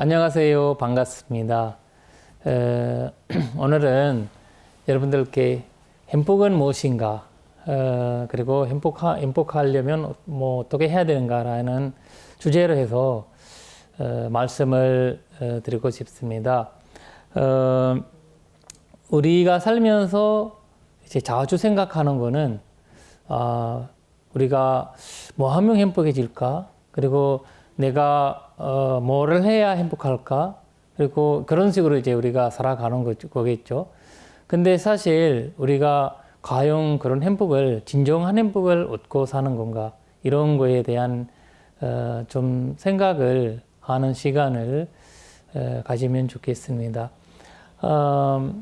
안녕하세요. 반갑습니다. 어, 오늘은 여러분들께 행복은 무엇인가, 어, 그리고 행복하, 행복하려면 뭐 어떻게 해야 되는가라는 주제로 해서 어, 말씀을 어, 드리고 싶습니다. 어, 우리가 살면서 이제 자주 생각하는 거는 아, 우리가 뭐 하면 행복해질까? 그리고 내가 어, 뭐를 해야 행복할까? 그리고 그런 식으로 이제 우리가 살아가는 거, 거겠죠. 근데 사실 우리가 과연 그런 행복을 진정한 행복을 얻고 사는 건가? 이런 거에 대한 어, 좀 생각을 하는 시간을 어, 가지면 좋겠습니다. 어,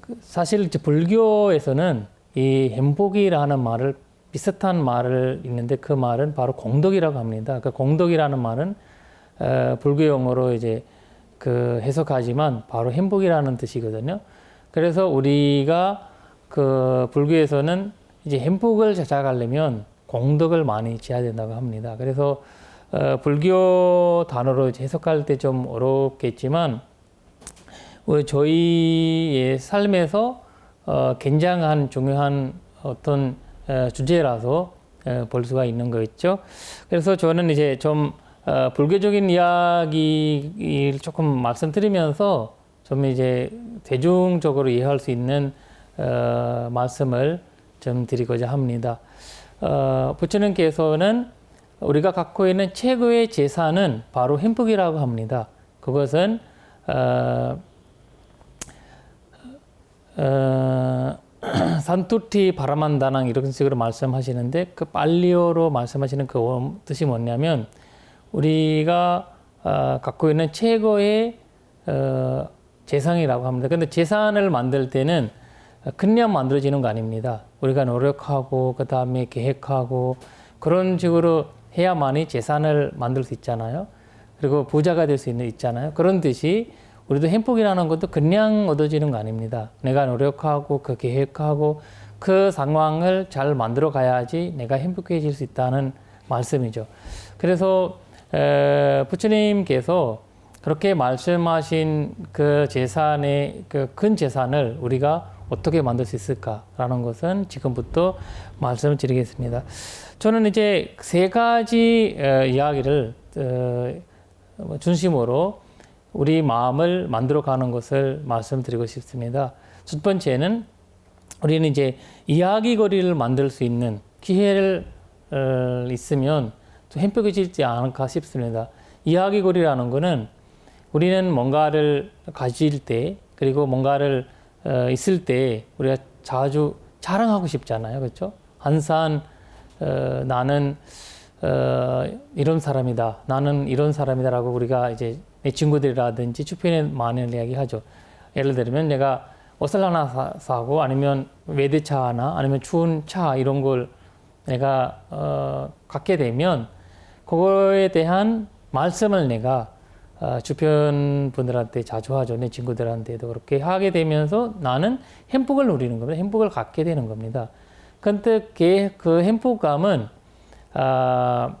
그 사실 불교에서는 이 행복이라는 말을 비슷한 말을 있는데 그 말은 바로 공덕이라고 합니다. 그 공덕이라는 말은 어, 불교 용어로 이제 그 해석하지만 바로 행복이라는 뜻이거든요. 그래서 우리가 그 불교에서는 이제 행복을 찾아가려면 공덕을 많이 지어야 된다고 합니다. 그래서 어, 불교 단어로 해석할 때 좀 어렵겠지만 우리 저희의 삶에서 어, 굉장한 중요한 어떤 어, 주제라서 어, 볼 수가 있는 거겠죠. 그래서 저는 이제 좀 어, 불교적인 이야기를 조금 말씀드리면서 좀 이제 대중적으로 이해할 수 있는 어, 말씀을 좀 드리고자 합니다. 어, 부처님께서는 우리가 갖고 있는 최고의 재산은 바로 행복이라고 합니다. 그것은 어, 어, 산투티 바라만다낭 이런 식으로 말씀하시는데 그 빨리어로 말씀하시는 그 뜻이 뭐냐면 우리가 어, 갖고 있는 최고의 어, 재산이라고 합니다. 근데 재산을 만들 때는 그냥 만들어지는 거 아닙니다. 우리가 노력하고 그 다음에 계획하고 그런 식으로 해야만이 재산을 만들 수 있잖아요. 그리고 부자가 될 수 있는 있잖아요. 그런 듯이 우리도 행복이라는 것도 그냥 얻어지는 거 아닙니다. 내가 노력하고 그 계획하고 그 상황을 잘 만들어 가야지 내가 행복해질 수 있다는 말씀이죠. 그래서 에, 부처님께서 그렇게 말씀하신 그 재산의 그 큰 재산을 우리가 어떻게 만들 수 있을까라는 것은 지금부터 말씀을 드리겠습니다. 저는 이제 세 가지 어, 이야기를 어, 중심으로 우리 마음을 만들어 가는 것을 말씀드리고 싶습니다. 첫 번째는 우리는 이제 이야기거리를 만들 수 있는 기회를 어, 있으면 또 행복해지지 않을까 싶습니다. 이야기거리라는 것은 우리는 뭔가를 가질 때 그리고 뭔가를 어, 있을 때 우리가 자주 자랑하고 싶잖아요, 그렇죠? 항상 어, 나는 어, 이런 사람이다, 나는 이런 사람이다라고 우리가 이제 내 친구들이라든지 주변에 많은 이야기하죠. 예를 들면 내가 옷을 하나 사, 사고 아니면 외대차 하나 아니면 추운 차 이런 걸 내가 어, 갖게 되면 그거에 대한 말씀을 내가 어, 주변 분들한테 자주 하죠. 내 친구들한테도 그렇게 하게 되면서 나는 행복을 누리는 겁니다. 행복을 갖게 되는 겁니다. 근데 그 행복감은 아,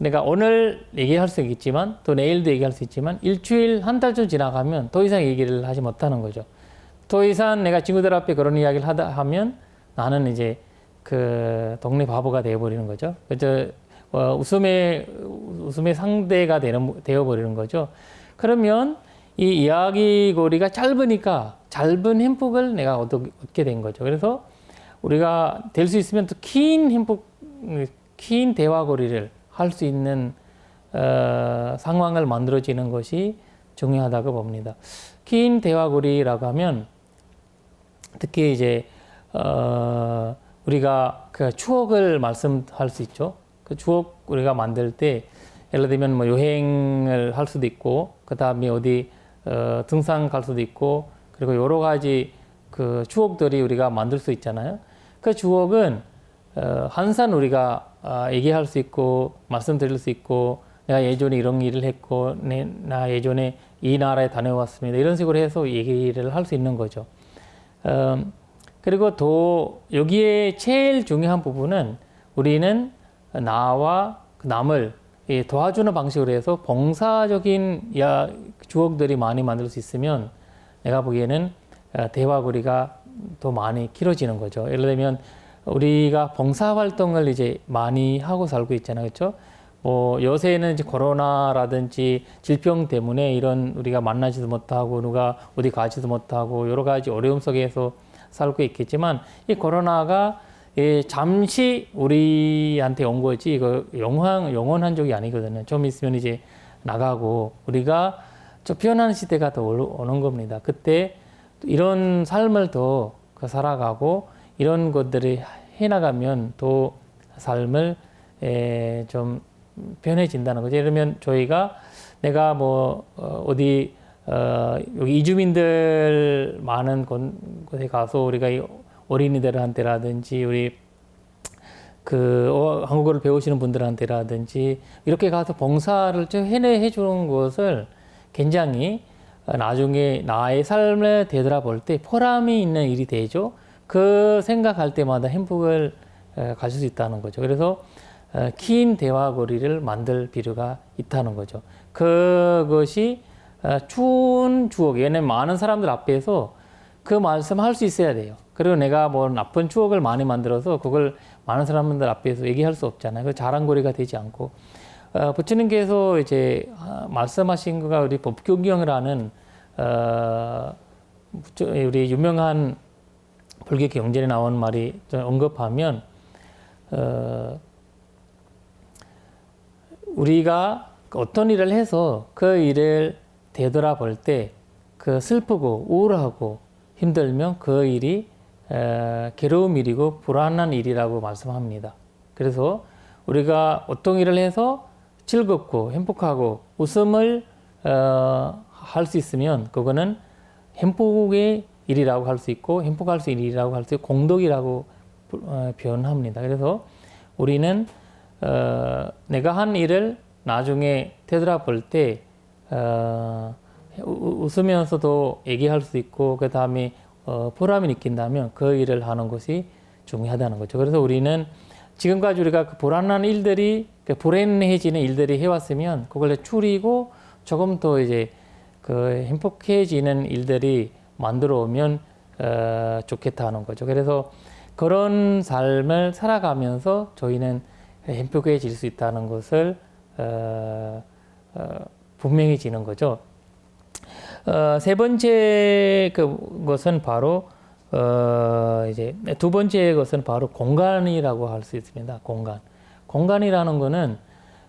내가 오늘 얘기할 수 있겠지만 또 내일도 얘기할 수 있지만 일주일 한 달쯤 지나가면 더 이상 얘기를 하지 못하는 거죠. 더 이상 내가 친구들 앞에 그런 이야기를 하다 하면 나는 이제 그 동네 바보가 되어버리는 거죠. 그래서 어, 웃음의 웃음의 상대가 되는 되어 버리는 거죠. 그러면 이 이야기거리가 짧으니까 짧은 행복을 내가 얻게 된 거죠. 그래서 우리가 될 수 있으면 또 긴 행복, 긴 대화거리를 할 수 있는 어, 상황을 만들어지는 것이 중요하다고 봅니다. 긴 대화거리라고 하면 특히 이제 어, 우리가 그 추억을 말씀할 수 있죠. 그 추억 우리가 만들 때 예를 들면 뭐 여행을 할 수도 있고 그 다음에 어디 어, 등산 갈 수도 있고 그리고 여러 가지 그 추억들이 우리가 만들 수 있잖아요. 그 추억은 어, 항상 우리가 어, 얘기할 수 있고 말씀드릴 수 있고 내가 예전에 이런 일을 했고 내, 나 예전에 이 나라에 다녀왔습니다. 이런 식으로 해서 얘기를 할 수 있는 거죠. 어, 그리고 또 여기에 제일 중요한 부분은 우리는 나와 남을 이 도와주는 방식으로 해서 봉사적인 야 주옥들이 많이 만들 수 있으면 내가 보기에는 어, 대화거리가 더 많이 길어지는 거죠. 예를 들면 우리가 봉사 활동을 이제 많이 하고 살고 있잖아요. 그렇죠? 뭐 요새는 이제 코로나라든지 질병 때문에 이런 우리가 만나지도 못하고 누가 어디 가지도 못하고 여러 가지 어려움 속에서 살고 있겠지만 이 코로나가 예, 잠시 우리한테 온 거지 이거 영원 영원한 적이 아니거든요. 좀 있으면 이제 나가고 우리가 좀 변하는 시대가 더 올- 오는 겁니다. 그때 이런 삶을 더그 살아가고 이런 것들을 해나가면 또 삶을 에, 좀 변해진다는 거죠. 들면 저희가 내가 뭐 어, 어디 어, 여기 이주민들 많은 곳- 곳에 가서 우리가 이 어린이들한테라든지 우리 그 어, 한국어를 배우시는 분들한테라든지 이렇게 가서 봉사를 좀 해내 해 주는 것을 굉장히 어, 나중에 나의 삶을 되돌아볼 때 보람이 있는 일이 되죠. 그 생각할 때마다 행복을 어, 가질 수 있다는 거죠. 그래서 어, 긴 대화거리를 만들 필요가 있다는 거죠. 그것이 어, 추운 추억, 왜냐면 많은 사람들 앞에서 그 말씀 할 수 있어야 돼요. 그리고 내가 뭐 나쁜 추억을 많이 만들어서 그걸 많은 사람들 앞에서 얘기할 수 없잖아요. 그 자랑거리가 되지 않고. 어, 부처님께서 이제 아, 말씀하신 거가 우리 법교경이라는 어, 우리 유명한 불교 경전에 나온 말이 좀 언급하면 어, 우리가 어떤 일을 해서 그 일을 되돌아볼 때 그 슬프고 우울하고 힘들면 그 일이 에, 괴로운 일이고 불안한 일이라고 말씀합니다. 그래서 우리가 어떤 일을 해서 즐겁고 행복하고 웃음을 어, 할 수 있으면 그거는 행복의 일이라고 할 수 있고 행복할 수 일이라고 할 수 있고 공덕이라고 부- 어, 표현합니다. 그래서 우리는 어, 내가 한 일을 나중에 되돌아볼 때 어, 우- 웃으면서도 얘기할 수 있고 그 다음에 어, 보람이 느낀다면 그 일을 하는 것이 중요하다는 거죠. 그래서 우리는 지금까지 우리가 그 불안한 일들이 그 불행해지는 일들이 해왔으면 그걸 줄이고 조금 더 이제 그 행복해지는 일들이 만들어 오면 어, 좋겠다는 거죠. 그래서 그런 삶을 살아가면서 저희는 행복해질 수 있다는 것을 어, 어, 분명해지는 거죠. 어, 세 번째 그 것은 바로 어, 이제 두 번째 것은 바로 공간이라고 할 수 있습니다. 공간. 공간이라는 거는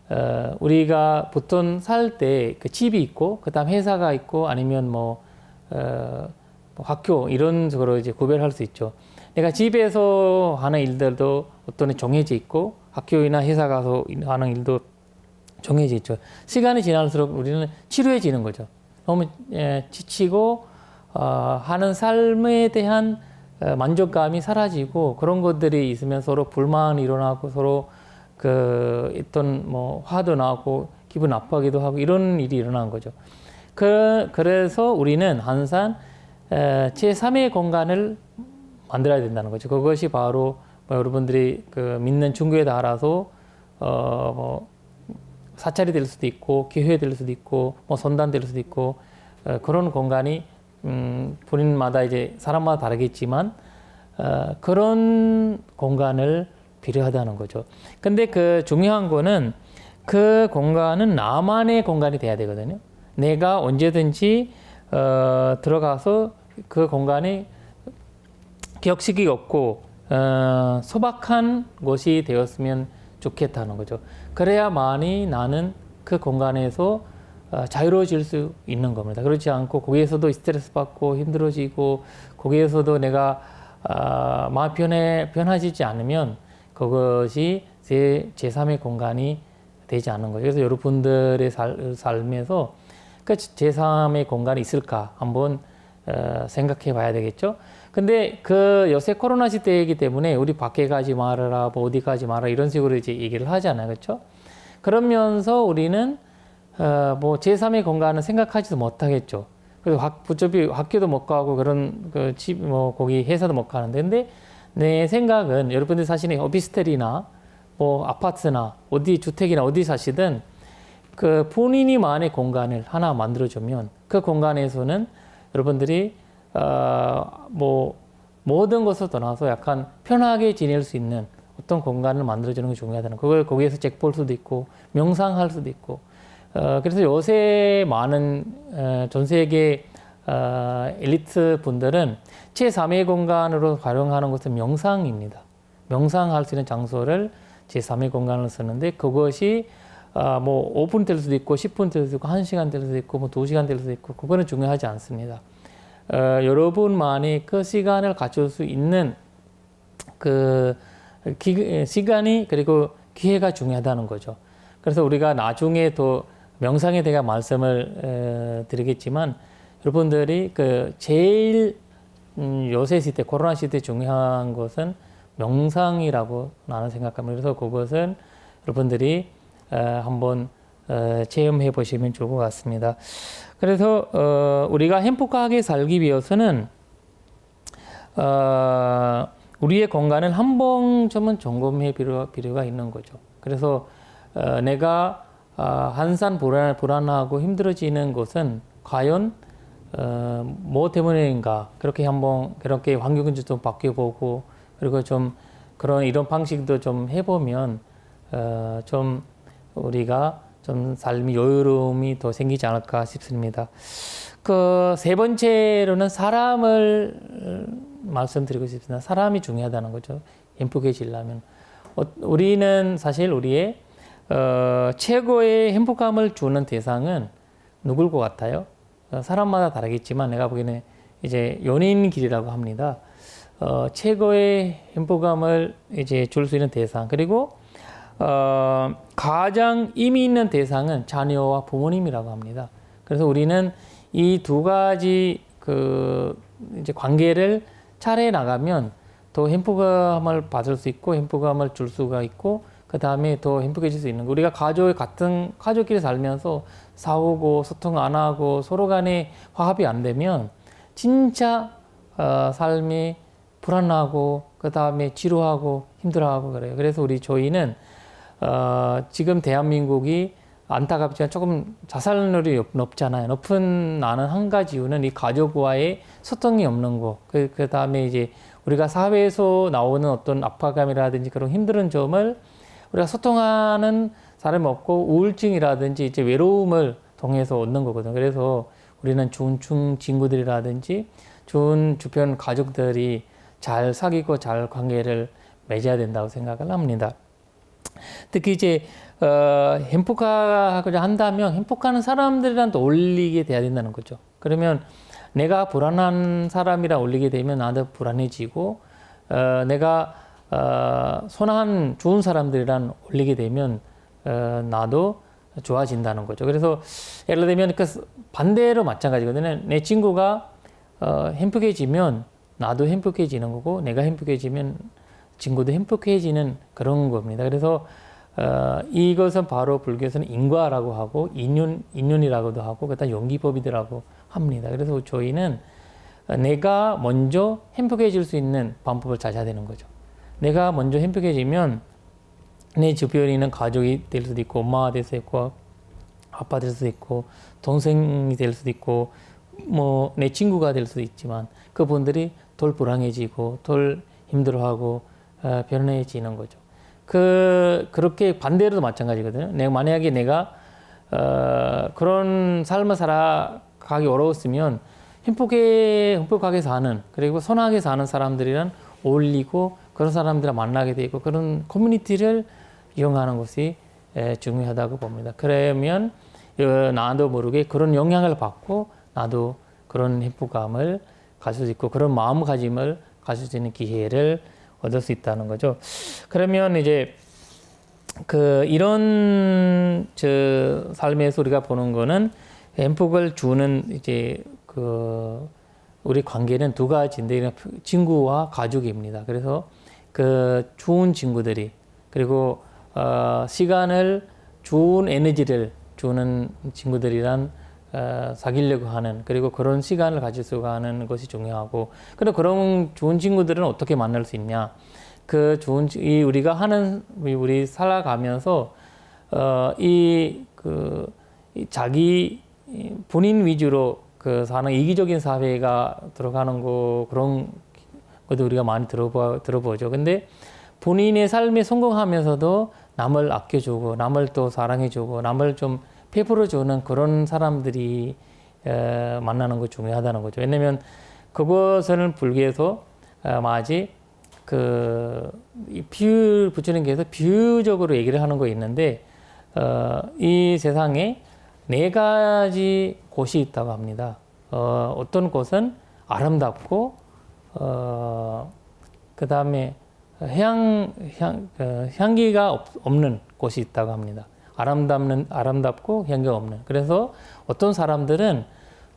어, 우리가 보통 살 때 그 집이 있고 그다음 회사가 있고 아니면 뭐, 어, 뭐 학교 이런 식으로 이제 구별할 수 있죠. 내가 집에서 하는 일들도 어떤 정해져 있고 학교이나 회사 가서 하는 일도 정해져 있죠. 시간이 지날수록 우리는 치료해지는 거죠. 너무 예, 지치고 어, 하는 삶에 대한 어, 만족감이 사라지고 그런 것들이 있으면 서로 불만이 일어나고 서로 그 어떤 뭐 화도 나고 기분 나빠하기도 하고 이런 일이 일어나는 거죠. 그 그래서 우리는 항상 에, 제3의 공간을 만들어야 된다는 거죠. 그것이 바로 뭐 여러분들이 그 믿는 중교에 따라서 어 뭐 사찰이 될 수도 있고 교회 될 수도 있고 뭐 선단 될 수도 있고 어, 그런 공간이 음, 본인마다 이제 사람마다 다르겠지만 어, 그런 공간을 필요하다는 거죠. 근데 그 중요한 거는 그 공간은 나만의 공간이 돼야 되거든요. 내가 언제든지 어, 들어가서 그 공간이 격식이 없고 어, 소박한 곳이 되었으면 좋겠다는 거죠. 그래야만이 나는 그 공간에서 어, 자유로워질 수 있는 겁니다. 그렇지 않고 거기에서도 스트레스 받고 힘들어지고 거기에서도 내가 아, 마음 변해 변화지지 않으면 그것이 제 제3의 공간이 되지 않는 거죠. 그래서 여러분들의 살, 삶에서 그 제3의 공간이 있을까 한번 어, 생각해 봐야 되겠죠. 근데 그 요새 코로나 시대이기 때문에 우리 밖에 가지 말아라, 뭐 어디 가지 마라 이런 식으로 이제 얘기를 하잖아요. 그렇죠? 그러면서 우리는 어, 뭐 제3의 공간은 생각하지도 못하겠죠. 그래서 학, 부처비 학교도 못 가고 그런 그 집, 뭐 거기 회사도 못 가는데 근데 내 생각은 여러분들 사시는 오피스텔이나 뭐 아파트나 어디 주택이나 어디 사시든 그 본인이만의 공간을 하나 만들어주면 그 공간에서는 여러분들이 어 뭐 모든 것을 떠나서 약간 편하게 지낼 수 있는 어떤 공간을 만들어주는 게 중요하다는 거. 그걸 거기에서 책 볼 수도 있고 명상할 수도 있고 어, 그래서 요새 많은 어, 전 세계 어, 엘리트 분들은 제3의 공간으로 활용하는 것은 명상입니다. 명상할 수 있는 장소를 제3의 공간을 쓰는데 그것이 아, 뭐 5분 될 수도 있고 10분 될 수도 있고 1시간 될 수도 있고 뭐 2시간 될 수도 있고 그거는 중요하지 않습니다. 어, 여러분만이 그 시간을 가질 수 있는 그 기, 시간이 그리고 기회가 중요하다는 거죠. 그래서 우리가 나중에 또 명상에 대해 말씀을 에, 드리겠지만 여러분들이 그 제일 음, 요새 시대 코로나 시대 중요한 것은 명상이라고 나는 생각합니다. 그래서 그것은 여러분들이 에, 한번 에, 체험해 보시면 좋을 것 같습니다. 그래서 어, 우리가 행복하게 살기 위해서는 어, 우리의 건강을 한 번쯤은 점검해 필요, 필요가 있는 거죠. 그래서 어, 내가 어, 한산 불안, 불안하고 힘들어지는 것은 과연 어, 뭐 때문인가 그렇게 한번 그렇게 환경을 좀 바뀌어보고 그리고 좀 그런 이런 방식도 좀 해보면 어, 좀 우리가 좀 삶이 여유로움이 더 생기지 않을까 싶습니다. 그 세 번째로는 사람을 어, 말씀드리고 싶습니다. 사람이 중요하다는 거죠. 행복해지려면 어, 우리는 사실 우리의 어, 최고의 행복감을 주는 대상은 누굴 것 같아요? 어, 사람마다 다르겠지만 내가 보기에는 이제 연인길이라고 합니다. 어, 최고의 행복감을 이제 줄 수 있는 대상 그리고 어, 가장 의미 있는 대상은 자녀와 부모님이라고 합니다. 그래서 우리는 이 두 가지 그 이제 관계를 차례 나가면 더 행복감을 받을 수 있고 행복감을 줄 수가 있고 그 다음에 더 행복해질 수 있는 거. 우리가 가족 같은 가족끼리 살면서 싸우고 소통 안 하고 서로 간에 화합이 안 되면 진짜 어, 삶이 불안하고 그 다음에 지루하고 힘들어하고 그래요. 그래서 우리 저희는 어, 지금 대한민국이 안타깝지만 조금 자살률이 높, 높잖아요. 높은 나는 한 가지 이유는 이 가족과의 소통이 없는 거. 그, 그 다음에 이제 우리가 사회에서 나오는 어떤 압박감이라든지 그런 힘든 점을 우리가 소통하는 사람이 없고 우울증이라든지 이제 외로움을 통해서 얻는 거거든요. 그래서 우리는 중 친구들이라든지 좋은 주변 가족들이 잘 사귀고 잘 관계를 맺어야 된다고 생각을 합니다. 특히 이제 어, 행복하고자 한다면 행복하는 사람들이랑 또 어울리게 돼야 된다는 거죠. 그러면 내가 불안한 사람이랑 어울리게 되면 나도 불안해지고 어, 내가 어, 선한 좋은 사람들이랑 어울리게 되면 어, 나도 좋아진다는 거죠. 그래서 예를 들면 그 반대로 마찬가지거든요. 내 친구가 어, 행복해지면 나도 행복해지는 거고 내가 행복해지면 친구도 행복해지는 그런 겁니다. 그래서 어, 이것은 바로 불교에서는 인과라고 하고 인륜 인륜이라고도 하고 그다음 용기법이라고 합니다. 그래서 저희는 내가 먼저 행복해질 수 있는 방법을 찾아야 되는 거죠. 내가 먼저 행복해지면 내 주변에 있는 가족이 될 수도 있고 엄마가 될 수도 있고 아빠 될 수도 있고 동생이 될 수도 있고 뭐 내 친구가 될 수도 있지만 그분들이 덜 불안해지고 덜 힘들어하고 어, 변해지는 거죠. 그 그렇게 반대로도 마찬가지거든요. 내가 만약에 내가 어, 그런 삶을 살아가기 어려웠으면 행복해 행복하게 사는 그리고 선하게 사는 사람들이랑 어울리고 그런 사람들을 만나게 되고 그런 커뮤니티를 이용하는 것이 에, 중요하다고 봅니다. 그러면 어, 나도 모르게 그런 영향을 받고 나도 그런 행복감을 가질 수 있고 그런 마음가짐을 가질 수 있는 기회를 얻을 수 있다는 거죠. 그러면 이제 그 이런 저 삶에서 우리가 보는 거는 행복을 주는 이제 그 우리 관계는 두 가지인데 친구와 가족입니다. 그래서 그 좋은 친구들이 그리고 어 시간을 좋은 에너지를 주는 친구들이란 어, 사귀려고 하는 그리고 그런 시간을 가질 수가 하는 것이 중요하고 그리고 그런 좋은 친구들은 어떻게 만날 수 있냐? 그 좋은 이 우리가 하는 우리 살아가면서 어, 이그 자기 이 본인 위주로 그 사는 이기적인 사회가 들어가는 거 그런 것도 우리가 많이 들어보, 들어보죠. 근데 본인의 삶에 성공하면서도 남을 아껴주고 남을 또 사랑해주고 남을 좀 베풀어주는 그런 사람들이 에, 만나는 거 중요하다는 거죠. 왜냐면 그것을 불교에서 어, 마치 그이 비유 붙이는 게서 비유적으로 얘기를 하는 거 있는데 어, 이 세상에 네 가지 곳이 있다고 합니다. 어, 어떤 곳은 아름답고 어, 그 다음에 향, 향, 어, 향기가 없, 없는 곳이 있다고 합니다. 아름답는, 아름답고 향기가 없는. 그래서 어떤 사람들은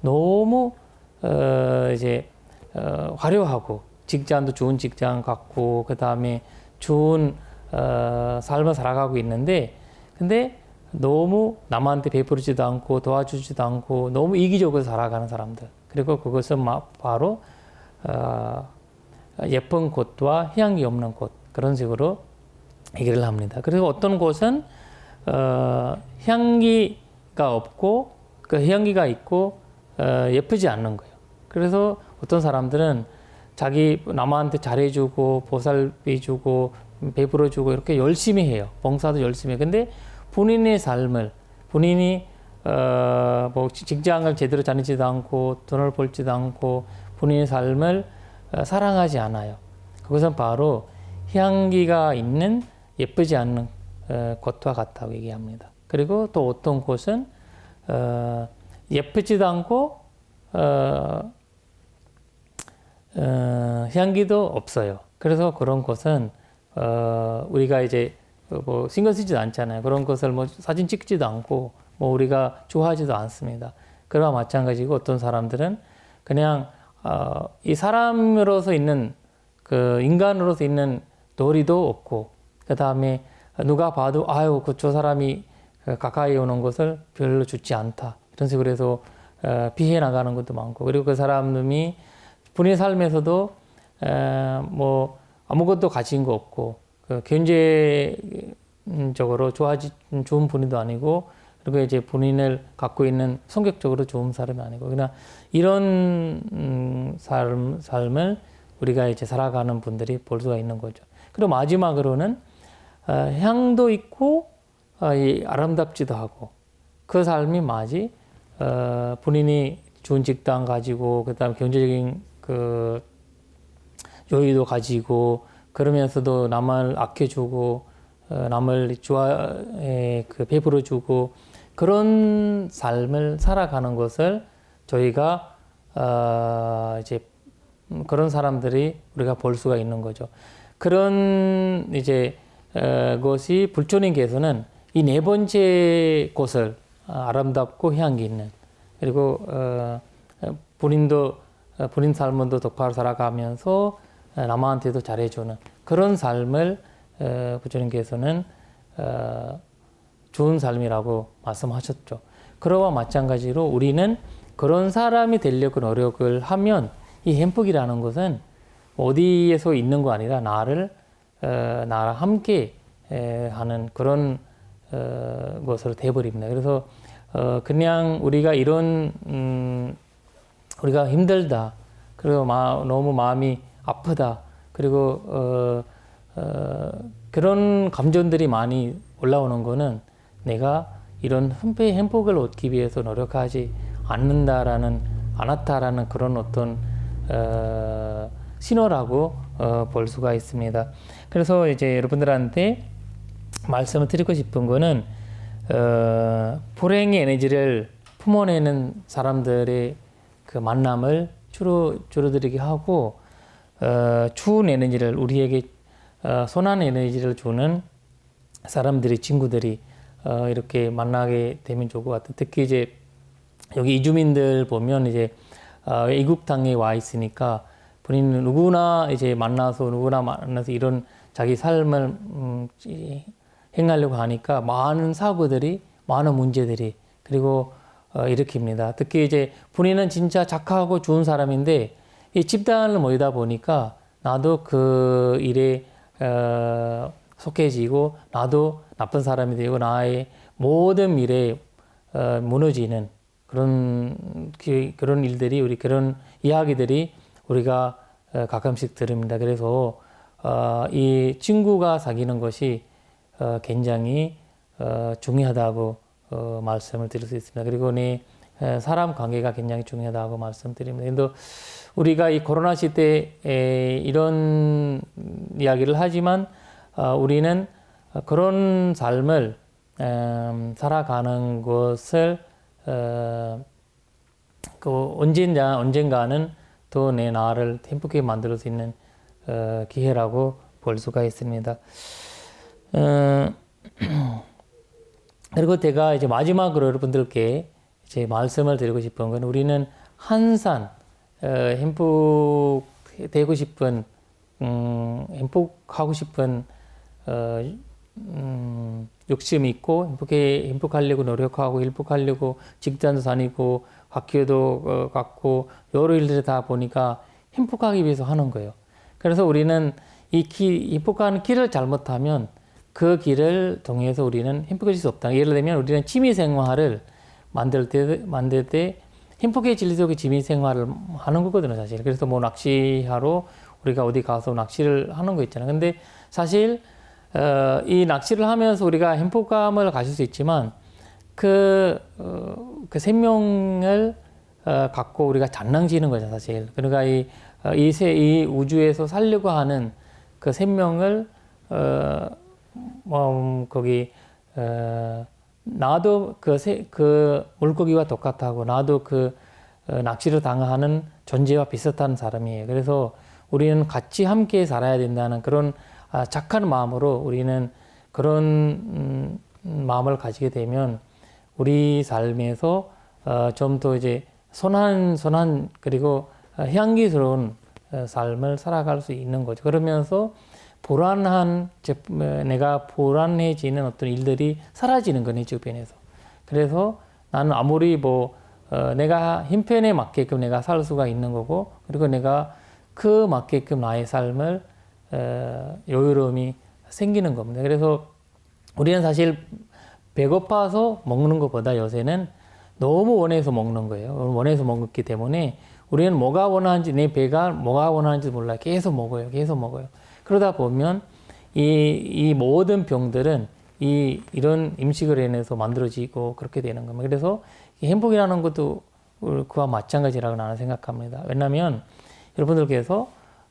너무, 어, 이제, 어, 화려하고, 직장도 좋은 직장 갖고, 그 다음에 좋은, 어, 삶을 살아가고 있는데, 근데 너무 남한테 베풀지도 않고, 도와주지도 않고, 너무 이기적으로 살아가는 사람들. 그리고 그것은 막 바로, 어, 예쁜 곳과 향기 없는 곳 그런 식으로 얘기를 합니다. 그리고 어떤 곳은 어, 향기가 없고 그 향기가 있고 어, 예쁘지 않는 거예요. 그래서 어떤 사람들은 자기 남한테 잘해주고 보살펴주고 베풀어주고 이렇게 열심히 해요. 봉사도 열심히 해. 근데 본인의 삶을 본인이 어, 뭐 직장을 제대로 다니지도 않고 돈을 벌지도 않고 본인의 삶을 어, 사랑하지 않아요. 그것은 바로 향기가 있는 예쁘지 않는 어, 곳과 같다고 얘기합니다. 그리고 또 어떤 곳은 어, 예쁘지도 않고 향기도 없어요. 그래서 그런 어, 우리가 이제 뭐 신경 쓰지도 않잖아요. 그런 것을 뭐 사진 찍지도 않고 뭐 우리가 좋아하지도 않습니다. 그와 마찬가지고 어떤 사람들은 그냥 어, 이 사람으로서 있는 그 인간으로서 있는 도리도 없고 그 다음에 누가 봐도 아유 그저 사람이 그 가까이 오는 것을 별로 좋지 않다. 이런 식으로 해서 어, 피해 나가는 것도 많고 그리고 그 사람이 본인의 삶에서도 에, 뭐 아무것도 가진 거 없고 그 경제적으로 좋아지 좋은 분이도 아니고 그리고 이제 본인을 갖고 있는 성격적으로 좋은 사람이 아니고 그냥 이런 음, 삶, 삶을 우리가 이제 살아가는 분들이 볼 수가 있는 거죠. 그리고 마지막으로는 어, 향도 있고 어, 이 아름답지도 하고 그 삶이 마치 어, 본인이 좋은 직장 가지고 그다음 경제적인 그 여유도 가지고 그러면서도 남을 아껴주고 어, 남을 좋아해 그 베풀어 주고 그런 삶을 살아가는 것을 저희가 어, 이제 음, 그런 사람들이 우리가 볼 수가 있는 거죠. 그런 이제 어, 것이 불초님께서는 이 네 번째 곳을 아, 아름답고 향기 있는 그리고 어, 어, 본인도 어, 본인 삶도 똑바로 살아가면서 어, 남한테도 잘해주는 그런 삶을 어, 부처님께서는 어, 좋은 삶이라고 말씀하셨죠. 그러와 마찬가지로 우리는 그런 사람이 되려고 노력을 하면 이 행복이라는 것은 어디에서 있는 거 아니라 나를 어, 나랑 함께 에, 하는 그런 어, 것으로 돼버립니다. 그래서 어, 그냥 우리가 이런 음, 우리가 힘들다 그리고 마, 너무 마음이 아프다 그리고 어, 어, 그런 감정들이 많이 올라오는 거는 내가 이런 흥패 행복을 얻기 위해서 노력하지 않는다라는 않았다라는 그런 어떤 어, 신호라고 어, 볼 수가 있습니다. 그래서 이제 여러분들한테 말씀을 드리고 싶은 거는 어, 불행의 에너지를 품어내는 사람들의 그 만남을 주로 줄어들이게 하고 어, 추운 에너지를 우리에게 어, 선한 에너지를 주는 사람들이 친구들이 어, 이렇게 만나게 되면 좋을 것 같아요. 특히 이제 여기 이주민들 보면 이제 어, 이국 땅에 와 있으니까 본인은 누구나 이제 만나서 누구나 만나서 이런 자기 삶을 음, 이- 행하려고 하니까 많은 사고들이 많은 문제들이 그리고 어, 일으킵니다. 특히 이제 본인은 진짜 착하고 좋은 사람인데 이 집단을 모이다 보니까 나도 그 일에 어, 속해지고 나도 나쁜 사람이 되고 나의 모든 미래에 어, 무너지는 그런 기- 그런 일들이 우리 그런 이야기들이 우리가 어, 가끔씩 들읍니다. 그래서 어, 이 친구가 사귀는 것이 어, 굉장히 어, 중요하다고 어, 말씀을 드릴 수 있습니다. 그리고 네 에, 사람 관계가 굉장히 중요하다고 말씀드립니다. 근데 우리가 이 코로나 시대에 이런 이야기를 하지만 어, 우리는 그런 삶을 음, 살아가는 것을 어, 그 언젠가 언젠가는 또내 나를 행복하게 만들 수 있는 어, 기회라고 볼 수가 있습니다. 어, 그리고 제가 이제 마지막으로 여러분들께 이제 말씀을 드리고 싶은 건 우리는 항상 어, 행복되고 싶은 음, 행복하고 싶은 어, 음, 욕심이 있고 행복해 행복하려고 노력하고 행복하려고 직장도 다니고 학교도 어, 갔고 여러 일들을 다 보니까 행복하기 위해서 하는 거예요. 그래서 우리는 이 길, 행복한 길을 잘못하면 그 길을 통해서 우리는 행복해질 수 없다. 예를 들면 우리는 취미 생활을 만들 때 만들 때 행복해지려고 취미 생활을 하는 거거든요, 사실. 그래서 뭐 낚시하러 우리가 어디 가서 낚시를 하는 거 있잖아요. 근데 사실 어, 이 낚시를 하면서 우리가 행복감을 가질 수 있지만 그, 어, 그 생명을 어, 갖고 우리가 장난치는 거죠, 사실. 그러니까 이, 어, 이, 세, 이 우주에서 살려고 하는 그 생명을, 어, 뭐, 음, 거기, 어, 나도 그, 세, 그 물고기와 똑같다고 나도 그 어, 낚시를 당하는 존재와 비슷한 사람이에요. 그래서 우리는 같이 함께 살아야 된다는 그런 아, 착한 마음으로 우리는 그런 음, 마음을 가지게 되면 우리 삶에서 어, 좀더 이제 선한 선한 그리고 어, 향기스러운 어, 삶을 살아갈 수 있는 거죠. 그러면서 불안한 내가 불안해지는 어떤 일들이 사라지는 거네 주변에서. 그래서 나는 아무리 뭐 어, 내가 힘편에 맞게끔 내가 살 수가 있는 거고 그리고 내가 그 맞게끔 나의 삶을 어, 여유로움이 생기는 겁니다. 그래서 우리는 사실 배고파서 먹는 것보다 요새는 너무 원해서 먹는 거예요. 원해서 먹기 때문에 우리는 뭐가 원하는지 내 배가 뭐가 원하는지 몰라요. 계속 먹어요. 계속 먹어요. 그러다 보면 이, 이 모든 병들은 이 이런 음식을 인해서 만들어지고 그렇게 되는 겁니다. 그래서 이 행복이라는 것도 그와 마찬가지라고 나는 생각합니다. 왜냐하면 여러분들께서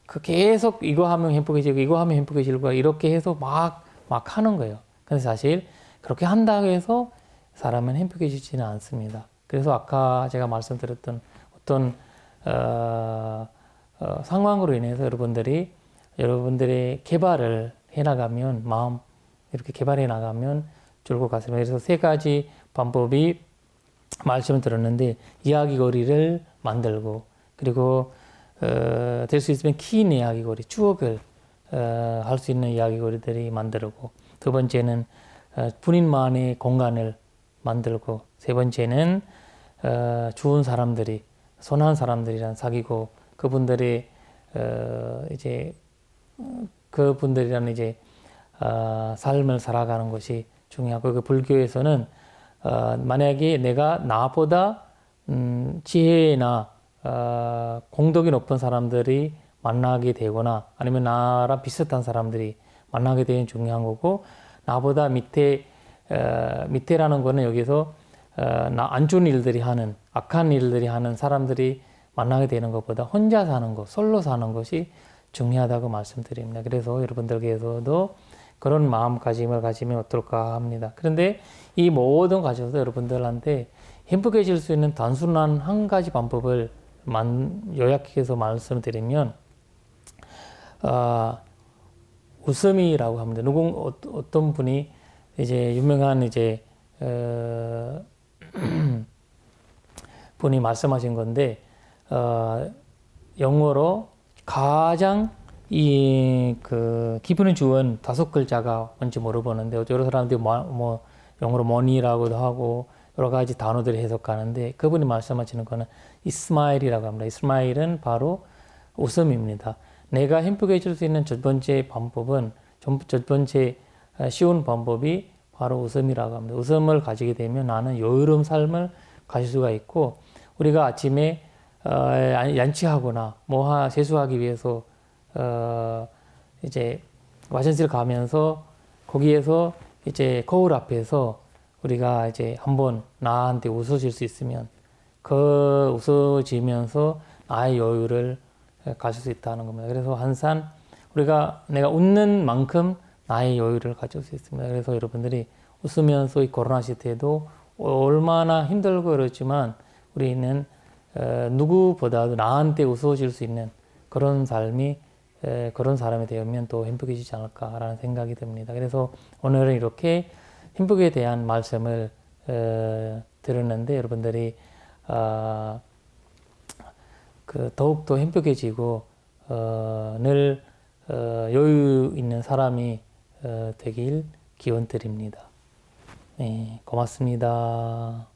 그 계속 이거 하면 행복해지고 이거 하면 행복해지고 이렇게 해서 막 막 하는 거예요. 근데 사실 그렇게 한다고 해서 사람은 행복해지지는 않습니다. 그래서 아까 제가 말씀드렸던 어떤 어, 어, 상황으로 인해서 여러분들이 여러분들의 개발을 해나가면 마음 이렇게 개발해 나가면 것 같습니다. 그래서 세 가지 방법이 말씀을 들었는데 이야기거리를 만들고 그리고 어, 될 수 있으면 긴 이야기거리 추억을 어, 할 수 있는 이야기거리들이 만들고 두 번째는 어, 본인만의 공간을 만들고 세 번째는 어, 좋은 사람들이 선한 사람들이랑 사귀고 그분들의 어, 이제 그분들이랑 이제 어, 삶을 살아가는 것이 중요하고 그 불교에서는 어, 만약에 내가 나보다 음, 지혜나 어, 공덕이 높은 사람들이 만나게 되거나 아니면 나랑 비슷한 사람들이 만나게 되는 중요한 거고 나보다 밑에 어, 밑에라는 거는 여기서 어, 나안 좋은 일들이 하는 악한 일들이 하는 사람들이 만나게 되는 것보다 혼자 사는 것, 솔로 사는 것이 중요하다고 말씀드립니다. 그래서 여러분들께서도 그런 마음가짐을 가지면 어떨까 합니다. 그런데 이 모든 가져서 여러분들한테 행복해질 수 있는 단순한 한 가지 방법을 만, 요약해서 말씀드리면 아, 웃음이라고 합니다. 누군 어, 어떤 분이 이제 유명한 이제 어, 분이 말씀하신 건데 어, 영어로 가장 이 그 기분을 주는 다섯 글자가 뭔지 물어보는데 여러 사람들이 뭐, 뭐 영어로 money라고도 하고 여러 가지 단어들을 해석하는데 그분이 말씀하시는 거는 이스마일이라고 합니다. 이스마일은 바로 웃음입니다. 내가 행복해질 수 있는 첫 번째 방법은 첫 번째 쉬운 방법이 바로 웃음이라고 합니다. 웃음을 가지게 되면 나는 여유로운 삶을 가질 수가 있고 우리가 아침에 어, 양치하거나 뭐 하, 세수하기 위해서 어, 이제 화장실 가면서 거기에서 이제 거울 앞에서 우리가 이제 한번 나한테 웃어줄 수 있으면 그 웃어지면서 나의 여유를 가질 수 있다는 겁니다. 그래서 항상 우리가 내가 웃는 만큼 나의 여유를 가질 수 있습니다. 그래서 여러분들이 웃으면서 이 코로나 시대에도 얼마나 힘들고 그렇지만 우리는 어, 누구보다도 나한테 웃어줄 수 있는 그런 삶이 에, 그런 사람이 되면 또 행복해지지 않을까라는 생각이 듭니다. 그래서 오늘은 이렇게 행복에 대한 말씀을 에, 들었는데 여러분들이 아, 그 더욱 더 행복해지고 어, 늘 어, 여유 있는 사람이 어, 되길 기원 드립니다. 네, 고맙습니다.